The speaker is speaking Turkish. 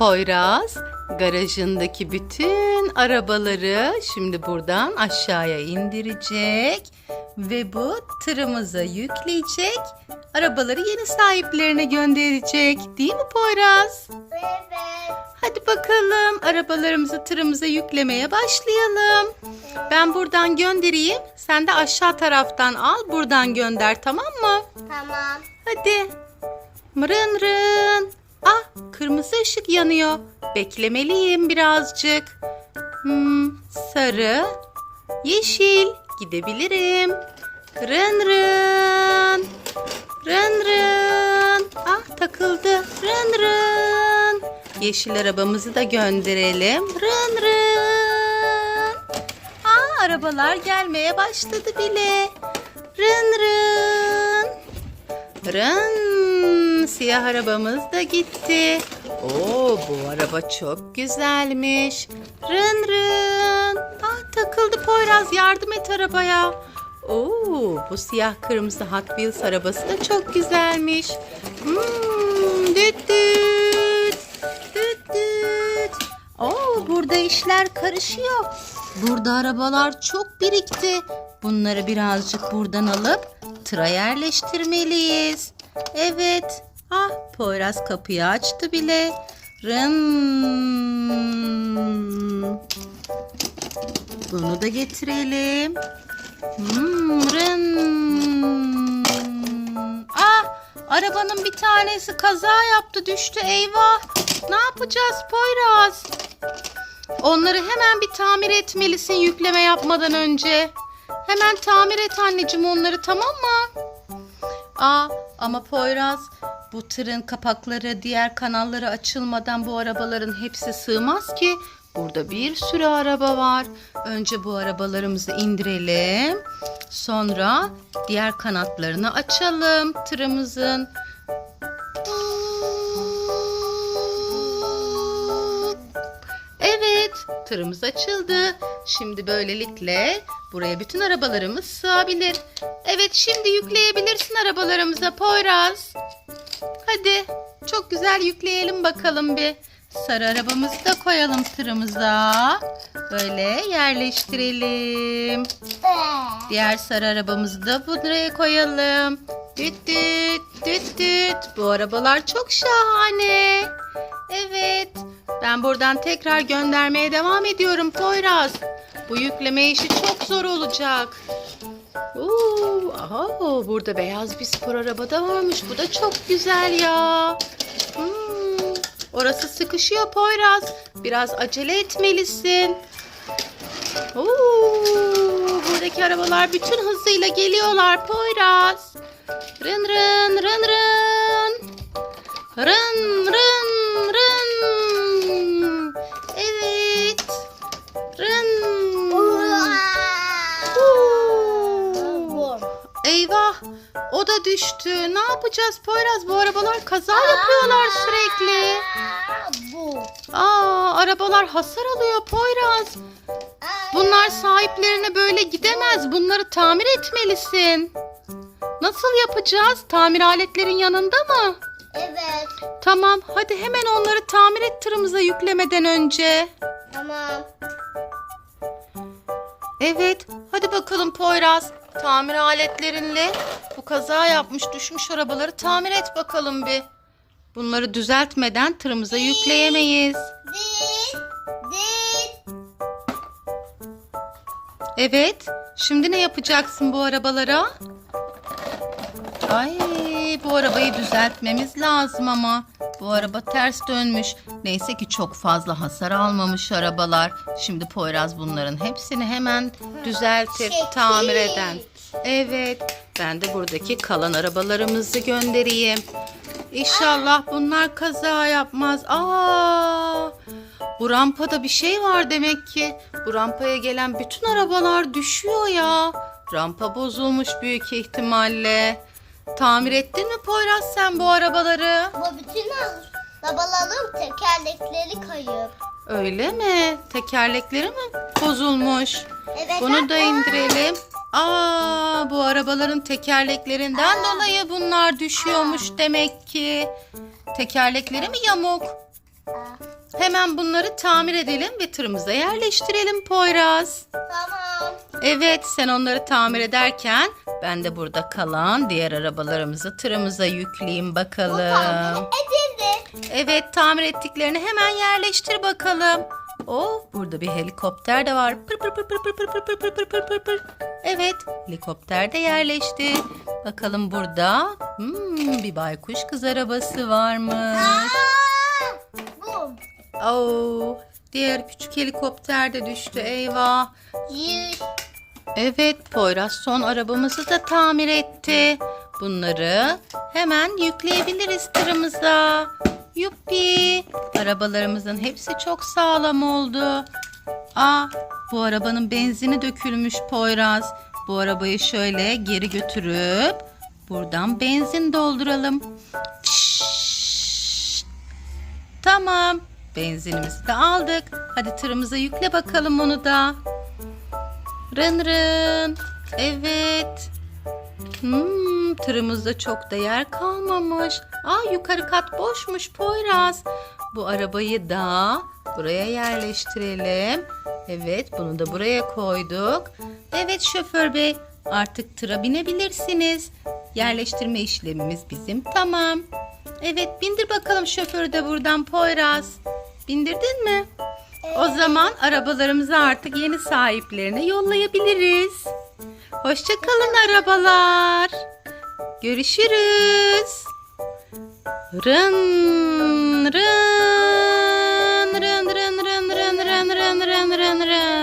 Poyraz garajındaki bütün arabaları şimdi buradan aşağıya indirecek ve bu tırımıza yükleyecek. Arabaları yeni sahiplerine gönderecek. Değil mi Poyraz? Evet. Hadi bakalım arabalarımızı tırımıza yüklemeye başlayalım. Ben buradan göndereyim. Sen de aşağı taraftan al buradan gönder tamam mı? Tamam. Hadi. Mırın rın. Ah kırmızı ışık yanıyor. Beklemeliyim birazcık. Hmm, sarı, yeşil. Gidebilirim. Rın rın. Rın rın. Ah takıldı. Rın rın. Yeşil arabamızı da gönderelim. Rın rın. Aa arabalar gelmeye başladı bile. Rın rın. Rın, siyah arabamız da gitti. Oo, bu araba çok güzelmiş. Rın rın. Ah takıldı Poyraz yardım et arabaya. Oo, bu siyah kırmızı Hot Wheels arabası da çok güzelmiş. Hmm, düt düt. Düt düt. Oo, burada işler karışıyor. Burada arabalar çok birikti. Bunları birazcık buradan alıp tıra yerleştirmeliyiz. Evet. Ah, Poyraz kapıyı açtı bile. Rın. Bunu da getirelim. Hmm, rın. Ah, arabanın bir tanesi kaza yaptı, düştü. Eyvah. Ne yapacağız Poyraz? Onları hemen bir tamir etmelisin yükleme yapmadan önce. Hemen tamir et anneciğim onları tamam mı? Aa ama Poyraz bu tırın kapakları diğer kanalları açılmadan bu arabaların hepsi sığmaz ki. Burada bir sürü araba var. Önce bu arabalarımızı indirelim. Sonra diğer kanatlarını açalım tırımızın. Evet, tırımız açıldı. Şimdi böylelikle buraya bütün arabalarımız sığabilir. Evet, şimdi yükleyebilirsin arabalarımıza Poyraz. Hadi, çok güzel yükleyelim bakalım bir. Sarı arabamızı da koyalım tırımıza. Böyle yerleştirelim. Diğer sarı arabamızı da buraya koyalım. Düt düt düt düt. Bu arabalar çok şahane. Evet. Ben buradan tekrar göndermeye devam ediyorum Poyraz. Bu yükleme işi çok zor olacak. Aha, burada beyaz bir spor araba da varmış. Bu da çok güzel ya. Hmm, orası sıkışıyor Poyraz. Biraz acele etmelisin. Oo, buradaki arabalar bütün hızıyla geliyorlar Poyraz. Rın rın rın. Rın rın Düştü. Ne yapacağız Poyraz? Bu arabalar kaza yapıyorlar sürekli. Bu. Aa, arabalar hasar alıyor Poyraz. Bunlar sahiplerine böyle gidemez. Bunları tamir etmelisin. Nasıl yapacağız? Tamir aletlerin yanında mı? Evet. Tamam, hadi hemen onları tamir et tırımıza yüklemeden önce. Tamam. Evet, hadi bakalım Poyraz. Tamir aletlerinle bu kaza yapmış düşmüş arabaları tamir et bakalım bir. Bunları düzeltmeden tırımıza yükleyemeyiz. Evet, şimdi ne yapacaksın bu arabalara? Ay, bu arabayı düzeltmemiz lazım ama. Bu araba ters dönmüş. Neyse ki çok fazla hasar almamış arabalar. Şimdi Poyraz bunların hepsini hemen düzeltir, Çekil. tamir eden. Evet, ben de buradaki kalan arabalarımızı göndereyim. İnşallah bunlar kaza yapmaz. Aa! Bu rampada bir şey var demek ki. Bu rampaya gelen bütün arabalar düşüyor ya. Rampa bozulmuş büyük ihtimalle. Tamir ettin mi Poyraz sen bu arabaları? Bu bütün arabaların tekerlekleri kayıp. Öyle mi? Tekerlekleri mi bozulmuş? Evet. Bunu da baba. indirelim. Aa, bu arabaların tekerleklerinden dolayı bunlar düşüyormuş demek ki. Tekerlekleri mi yamuk? Hemen bunları tamir edelim ve tırımıza yerleştirelim Poyraz. Tamam. Evet sen onları tamir ederken ben de burada kalan diğer arabalarımızı tırımıza yükleyeyim bakalım. edildi. Evet tamir ettiklerini hemen yerleştir bakalım. Oh burada bir helikopter de var. Pır pır pır pır pır pır pır pır pır pır pır pır pır. Evet helikopter de yerleşti. Bakalım burada hmm, bir baykuş kız arabası varmış. Aa, bu. Oh diğer küçük helikopter de düştü eyvah. Yüz. Evet, Poyraz son arabamızı da tamir etti. Bunları hemen yükleyebiliriz tırımıza. Yuppi! Arabalarımızın hepsi çok sağlam oldu. Aa, bu arabanın benzini dökülmüş Poyraz. Bu arabayı şöyle geri götürüp buradan benzin dolduralım. Tamam, benzinimizi de aldık. Hadi tırımıza yükle bakalım onu da. Rın rın. Evet. Hmm, tırımızda çok da yer kalmamış. Aa yukarı kat boşmuş Poyraz. Bu arabayı da buraya yerleştirelim. Evet bunu da buraya koyduk. Evet şoför bey artık tıra binebilirsiniz. Yerleştirme işlemimiz bizim tamam. Evet bindir bakalım şoförü de buradan Poyraz. Bindirdin mi? O zaman arabalarımızı artık yeni sahiplerine yollayabiliriz. Hoşçakalın arabalar. Görüşürüz. Rın rın rın rın rın rın rın rın rın rın rın.